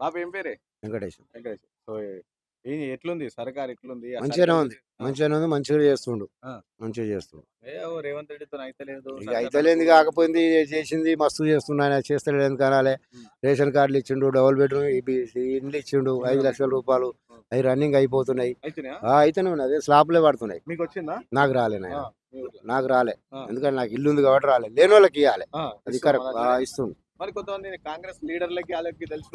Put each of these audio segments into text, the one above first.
బాబు ఏం పేరే? వెంకటేశ్వర వెంకటేష్ సో ఎట్లుంది? సర్కార్ ఎట్లుంది? ఆ మంచిగానే సర్కార్ ఉంది. మంచిగానే ఉంది. మంచిగా చేస్తుండు. ఆ. మంచిగా చేస్తుండు. ఏ ఓ రేవంత్ రెడ్డితో అయితలేదు ఇక. కాకపోయింది. చేసింది మస్తు చేస్తుండు ఆయన. చేస్తలేడు ఎందుకు అనాలి? ఉం. రేషన్ కార్డులు ఇచ్చిండు డబుల్ బెడ్రూమ్ ఇండ్లు ఇచ్చిండు ఐదు లక్షల రూపాయలు. ఉం. అవి రన్నింగ్ అయిపోతున్నాయి. అయితేనా? ఆ, అయితేనే ఉన్నాయి అదే స్లాబ్లే పడుతున్నాయి. మీకు వచ్చిందా? నాకు రాలే నాయన. ఆ, మీ ఊర్లో. నాకు రాలే. ఆ. ఎందుకంటే నాకు ఇల్లు ఉంది కాబట్టి రాలే. లేని వాళ్ళకి ఇవ్వాలి ఆ, అది ఇస్తాం కరెక్ట్. అలాగే. ఇస్తుంది మరి కొంతమంది కాంగ్రెస్ లీడర్లకి వాళ్ళకి తెలుసు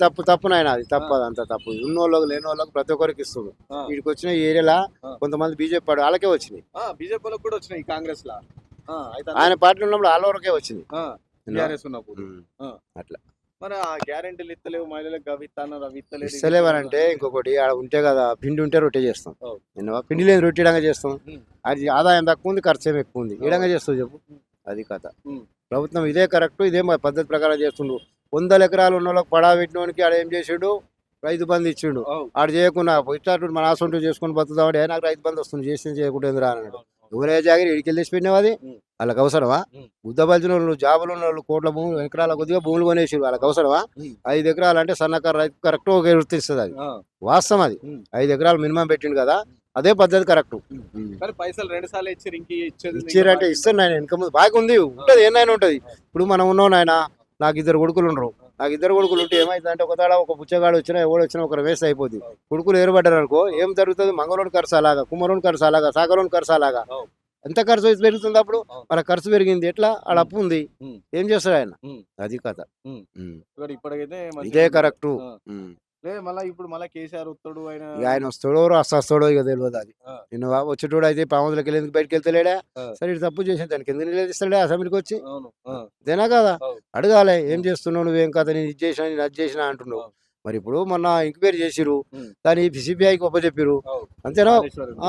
తప్పు తప్పు నాయన అది తప్పు అదంతా తప్పు ఉన్న వాళ్ళకి లేని వాళ్ళకి ప్రతి ఒక్కరికి ఇస్తుంది. వీడికి వచ్చిన ఏరియాలో. కొంతమంది బీజేపీ పాడు వాళ్ళకే వచ్చినాయి బీజేపీ వాళ్ళకి కూడా వచ్చినాయి కాంగ్రెస్ లా ఆయన పార్టీలో ఉన్నప్పుడు వాళ్ళ వరకే వచ్చింది టీఆర్ఎస్ ఉన్నప్పుడు ఉం. ఆ. అట్లా మరి ఆ గ్యారెంటీలు ఇస్తలేవు మహిళలకు అవి ఇస్తాను అవి ఇస్తలేదు ఇస్తలేవనంటే ఇంకొకటి ఆడ ఉంటే కదా పిండి ఉంటే రొట్టె చేస్తాం? పిండి లేని రొట్టె ఇడంగా చేస్తాం ఉం. అది ఆదాయం తక్కువ ఉంది ఖర్చు ఏమి ఎక్కువ ఉంది ఇడంగా చేస్తావు చెప్పు. అది కథ. ప్రభుత్వం ఇదే కరెక్ట్ ఇదే మా పద్ధతి ప్రకారం చేస్తుండు. వందల ఎకరాలు ఉన్న వాళ్ళకి పడా పెట్టినోనికి ఆడ ఏం చేసిండు? రైతు బంధు ఇచ్చిండు. ఆడు చేయకుండా ఇట్లా మన ఆసంటూ చేసుకుని బతుకుతామంటే "ఏ, నాకు రైతు బంధు వస్తుంది చేసి చేయకుండా ఎందుకు రా" అన్నాడు. ఎవరే జాగిరి ఇడికి వెళ్ళేసి పెట్టినావు అది? ఉం. వాళ్ళకి అవసరమా? ఉం. ఉద్దబలిచిన వాళ్ళు జాబులు ఉన్న వాళ్ళు కోట్ల భూములు ఎకరాల కొద్దిగా భూములు కొనేసి వాళ్ళకి అవసరమా. ఐదు ఎకరాలు అంటే సన్నకారు రైతు కరెక్ట్ ఒక గుర్తిస్తుంది అది. వాస్తవం అది. ఐదు ఎకరాలు మినిమం పెట్టిండు కదా? అదే పద్ధతి కరెక్ట్. పైసలు రెండు సార్లు ఇచ్చారు ఇంక ఇచ్చేది ఇంకా ఇచ్చారంటే ఇస్తాను నాయన వెనక ముందు బాగా ఉంది. ఉంటది ఏమైనా ఉంటది? ఇప్పుడు మనం ఉన్నాం నాయన నాకు ఇద్దరు కొడుకులు ఉండరు. నాకు ఇద్దరు కొడుకులు ఉంటే ఏమైందంటే ఒక తాడ ఒక పుచ్చగాడు వచ్చినా ఎవడు వచ్చినా ఒక వేస్ట్ అయిపోద్ది. కొడుకులు ఏర్పడ్డారు అనుకో ఏం జరుగుతుంది? మంగళోని ఖర్చు అలాగా కుమ్మరోని ఖర్చు అలాగా సాగరోని ఖర్చు అలాగా. ఎంత ఖర్చు పెరుగుతుంది అప్పుడు. మన ఖర్చు పెరిగింది ఎట్లా? ఆడ అప్పు ఉంది. ఏం చేస్తాడు ఆయన. అది కథ. ఇదే. కరెక్ట్. లేదు మళ్ళీ ఇప్పుడు మళ్ళీ కేసీఆర్ వస్తాడు ఆయన ఆయన వస్తాడో వస్తాడో ఇక తెలియదు అది. నిన్న వచ్చేటోడు అయితే పాములకి వెళ్ళి ఎందుకు బయటకు వెళ్తలేడా. సరే ఇటు తప్పు చేసిన దానికి ఎందుకు నిలదీస్తాడే అసెంబ్లీకి వచ్చి అంతేనా కదా. అడగాలి ఏం. చేస్తున్నావు నువ్వేం కథ నేను ఇది చేసినా నేను అది చేసినా అంటున్నావు. మరి ఇప్పుడు మొన్న ఎంక్వైరీ చేసిరు ఉం. దాన్ని సిబిఐకి ఒప్పచెప్పిరు. అంతేనా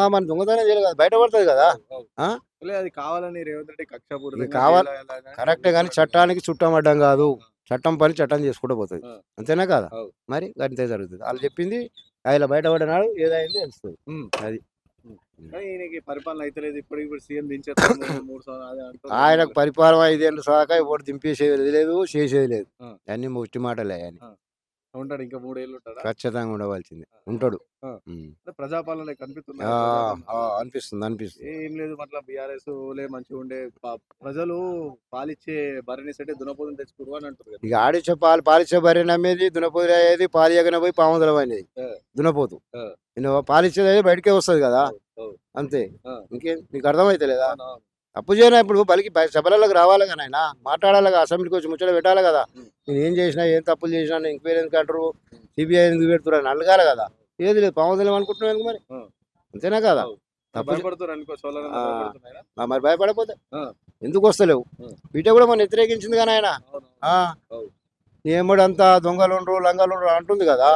మన దొంగతనం చేయలేదు కదా కదా. ఆ? లేదు అది కావాలని రేవంత్ రెడ్డి కావాలి- కరెక్టే కానీ చట్టానికి చుట్టం అడ్డం కాదు చట్టం పని చట్టం చేసుకుంటూ పోతుంది. అంతేనా కదా. మరి అంతే జరుగుతుంది వాళ్ళు చెప్పింది ఆయన బయటపడినాడు ఏదైంది తెలుస్తుంది. అది. పరిపాలన అయితే ఇప్పుడు ఇప్పుడు సీఎం అంటున్నారు. ఆయనకు పరిపాలన ఐదేళ్ళు సాక ఎవరు దింపేసేది లేదు చేసేది లేదు. అన్ని ముష్టి మాటలే అని ఉంటాడు. ఇంకా మూడేళ్ళు ఉంటాడా ఖచ్చితంగా ఉండవలసింది. ఉంటాడు. ప్రజాపాలన కనిపిస్తుంది అనిపిస్తుంది అనిపిస్తుంది. ఏం లేదు మట్లా బీఆర్ఎస్ లే మంచిగా ఉండే ప్రజలు పాలిచ్చే బరిని సెట్టి దునపోతుని తెచ్చుకోరు అని అంటారు ఇక ఆడిచ్చే పాలు పాలిచ్చే బర్రె నమ్మేది దునపోతు అయ్యేది పాలు ఎగన పోయి పాముదలం అనేది. దునపోతు. నేను పాలిచ్చేది అయితే బయటకే వస్తుంది కదా. అంతే. ఇంకేం? నీకు అర్థమైతే లేదా. తప్పు చేయనా ఇప్పుడు బలికి బయ- సభలకు రావాలి కదా ఆయన మాట్లాడాలి కదా అసెంబ్లీకి వచ్చి ముచ్చట పెట్టాలి కదా. నేను ఏం చేసినా ఏం తప్పులు చేసినా ఎంక్వైరీ ఎందుకు అంటారు సిబిఐ ఎందుకు పెడుతున్నారు అని అడగాలి కదా ఏది లేదు పాముదలం అనుకుంటున్నావు ఎందుకు మరి. అంతేనా కదా. తప్పు మరి భయపడకపోతే ఆ. ఎందుకు వస్తలేవు. వీట కూడా మనం వ్యతిరేకించింది కానీ ఆయన. అవును. ఏమడంతా దొంగలు ఉండరు లంగలు ఉండరు అంటుంది కదా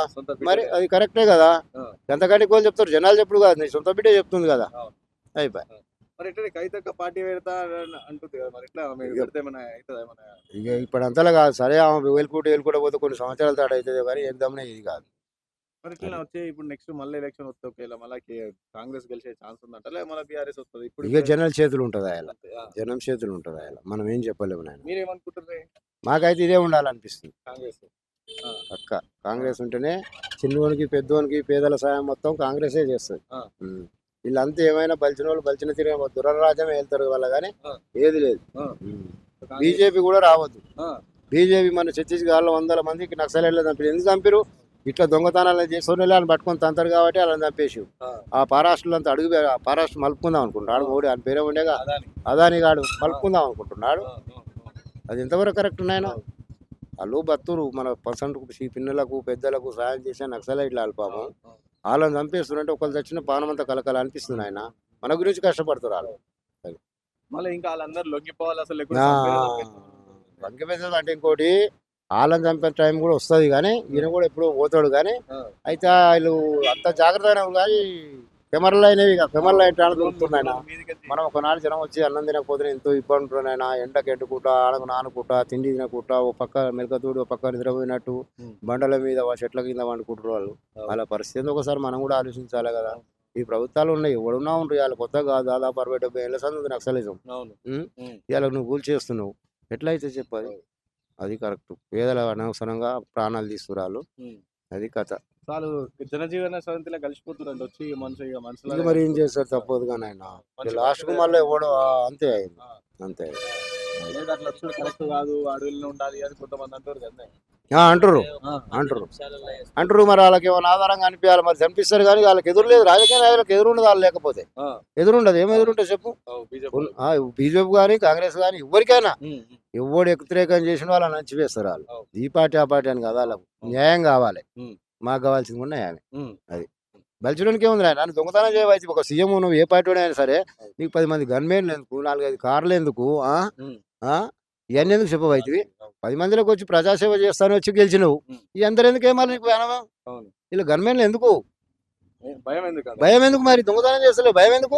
మరి. అది కరెక్టే కదా ఆ. ఎంతకంటే కోళ్ళు చెప్తారు జనాలు చెప్పుడు కదా నీ సొంత బిడ్డే చెప్తుంది కదా. అయిపోయి మరి ఎట్లా కైతక్క పార్టీ పెడతా అంటుంది కదా మరి ఎట్లా పెడితే ఏమైనా అవుతుందా ఏమైనా? ఇక ఇప్పుడు అంతలా కాదు. సరే ఆమె వేలుకుంటూ వేలుకుంటూ పోతే కొన్ని సంవత్సరాల తాడు అవుతుంది కానీ ఏం దమ్మునే ఇది కాదు. మరి ఇట్లా వచ్చే ఇప్పుడు నెక్స్ట్ మళ్ళీ ఎలక్షన్ వస్తే ఒకవేళ మళ్ళీ కాంగ్రెస్ గెలిచే ఛాన్స్ ఉందంట లేదా మళ్ళీ బీఆర్ఎస్ వస్తుంది. ఇప్పుడు ఇక జనాల చేతులు ఉంటుంది ఆయన. జనం చేతులు ఉంటుంది ఆయన మనం ఏం చెప్పలేము నాయన. మీరేమనుకుంటారు మాకైతే ఇదే ఉండాలనిపిస్తుంది. కాంగ్రెస్. పక్క. కాంగ్రెస్ ఉంటేనే చిన్నోనికి పెద్దోనికి పేదల సాయం మొత్తం కాంగ్రెసే చేస్తుంది. వీళ్ళంతా ఏమైనా బలిచిన వాళ్ళు బలిచిన తిరిగి దురరాజ్యమే వెళ్తారు వల్ల కానీ. ఏది లేదు. బీజేపీ కూడా రావద్దు. బీజేపీ మన ఛత్తీస్గఢ్లో వందల మందికి నక్సలైట్లు చంపారు ఎందుకు చంపారు ఇట్లా దొంగతనాలు చేసుకుని వాళ్ళని పట్టుకొని తంతారు కాబట్టి వాళ్ళని చంపేసి. ఆ, పారాష్ట్రలో అంతా అడుగు ఆ పారాష్ట్ర మలుపుకుందాం అనుకుంటున్నాడు. మోడీ ఆయన పేరే ఉండేగా అదాని. గాడు మలుపుకుందాం అనుకుంటున్నాడు. అది ఎంతవరకు కరెక్ట్ నాయన. వాళ్ళు బతురు మన పర్సెంట్ పిల్లలకు పెద్దలకు సాయం చేసే నక్సలైట్లు వాళ్ళు ఆ. వాళ్ళని చంపేస్తుంటే ఒకళ్ళు చచ్చిన పానం అంతా కలకల అనిపిస్తుంది ఆయన మన గురించి కష్టపడుతున్నారు వాళ్ళు మళ్ళీ ఇంకా వాళ్ళందరూ లొంగిపోవాలి అసలు. బంకిపేదలు అంటే ఇంకోటి వాళ్ళని చంపే టైం కూడా వస్తుంది కానీ ఈయన కూడా ఎప్పుడో పోతాడు కానీ. అయితే వాళ్ళు అంత జాగ్రత్తగానే ఉన్నారు కానీ కెమెరాలు అయినవి కెమెరాలు దొరుకుతున్నాయన మీదికి వచ్చి- మనం ఒకనాడు జనం వచ్చి అన్నం తినకపోతే ఎంతో ఇబ్బంది ఉంటున్నాయన ఎండకు ఎండుకుంటా ఆడకు నానుకుంటా తిండి తినకుంటా ఓ పక్క మెలకతూడు ఓ పక్క నిద్రపోయినట్టు. బండల మీద వా చెట్ల కింద వండుకుంటారు వాళ్ళు. వాళ్ళ పరిస్థితి ఒకసారి మనం కూడా ఆలోచించాలి కదా. ఈ ప్రభుత్వాలు ఉన్నాయి. ఎవడున్నా ఉంటారు వాళ్ళు కొత్త కాదు దాదాపు అరవై డెబ్బై ఏళ్ళ సంది నక్సలిజం. ఇవాళ నువ్వు కూల్ చేస్తున్నావు. ఎట్లా అయితే చెప్పాలి అది కరెక్ట్. పేదల అనవసరంగా ప్రాణాలు తీసుకురాలు. అది కథ. చాలు జనజీవన సమితిలో కలిసిపోతున్నారు వచ్చి మనుషు ఇక మనుషుల ఇది మరి ఏం చేస్తారు? తప్పదు కానీ ఆయన. లాస్ట్కు మళ్ళీ ఎవడో అంతే అయింది. అంతే లేదు అట్లా వచ్చుడు కరెక్ట్ కాదు అడవిలో ఉండాలి అని కొంతమంది అంటారు కదా అంటారు అంటారు అంటారు మరి వాళ్ళకి ఏమైనా ఆధారంగా అనిపించాలి మరి కనిపిస్తారు కానీ వాళ్ళకి ఎదురు లేదు రాజకీయ నాయకులకు ఎదురు ఉండదు వాళ్ళు లేకపోతే. ఎదురుండదు. ఏం ఎదురుంటే చెప్పు? బీజేపీ కానీ కాంగ్రెస్ కానీ ఎవరికైనా. ఎవడు వ్యతిరేకం చేసిన వాళ్ళని నంచివేస్తారు వాళ్ళు. ఈ పార్టీ ఆ పార్టీ అని కాదు వాళ్ళకు. న్యాయం కావాలి. మాకు కావాల్సింది కూడా న్యాయమే. బలిచడానికి ఏముంది ఆయన నన్ను దొంగతనం చేయవచ్చు ఒక సీఎం నువ్వు ఏ పార్టీ అయినా సరే నీకు పది మంది గన్మేన్లు ఎందుకు? నాలుగైదు కార్లు ఎందుకు? ఇవన్నీ ఎందుకు చెప్పవైతివి పది మందిలోకి వచ్చి ప్రజాసేవ చేస్తాను వచ్చి గెలిచినవు. ఈ అందరు ఎందుకు ఏమాలి నీకు అనవా వీళ్ళు గన్మేన్లు ఎందుకు? భయం ఎందుకు అంట? భయం ఎందుకు మరి? దొంగతనం చేస్తలేవు. భయం ఎందుకు.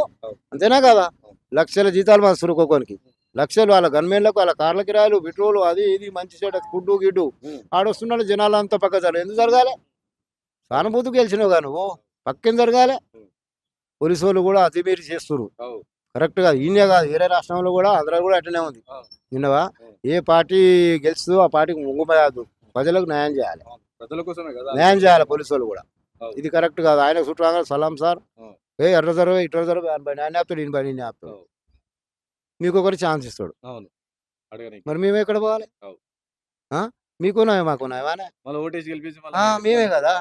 అంతేనా కదా. లక్షల జీతాలు మా సురుకోకోనికి లక్షలు వాళ్ళ గన్మేన్లకు వాళ్ళ కార్ల కిరాయిలు పెట్రోల్ అది ఇది మంచి చెడ్డ ఫుడ్డు గిడ్డు. ఆడొస్తున్నాడు జనాలు అంతా పక్క జరగాలి ఎందుకు జరగాలి? సానుభూతికి గెలిచినావు కా నువ్వు పక్కన జరగాలి. పోలీసు వాళ్ళు కూడా అతిమీరి చేస్తున్నారు. కరెక్ట్ కాదు. ఈయనే కాదు వేరే రాష్ట్రంలో కూడా ఆంధ్ర కూడా అట్లనే ఉంది. విన్నవా. ఏ పార్టీ గెలుస్తుందో ఆ పార్టీకి ముంగుమరాదు ప్రజలకు న్యాయం చేయాలి. ప్రజల కోసమే కదా? న్యాయం చేయాలి పోలీసు వాళ్ళు కూడా. ఇది కరెక్ట్ కాదు. ఆయన చుట్టూ సలాం సార్. ఏ ఎర్ర జరగ ఇట్ర జరగ ఆయన ఆపుతాడు ఈయన పని ఈయన ఆపుతాడు. మీకు ఒకటి ఛాన్స్ ఇస్తాడు. మరి మేము ఎక్కడ పోవాలి? గెలిపించి ఆ, మేమే కదా.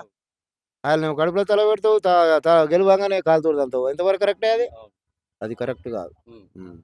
ఆయన నువ్వు కడుపులో తల పెడతావు గెలవగానే కాలుతోడు అంతావు ఎంతవరకు కరెక్టే అది. అది కరెక్ట్ కాదు.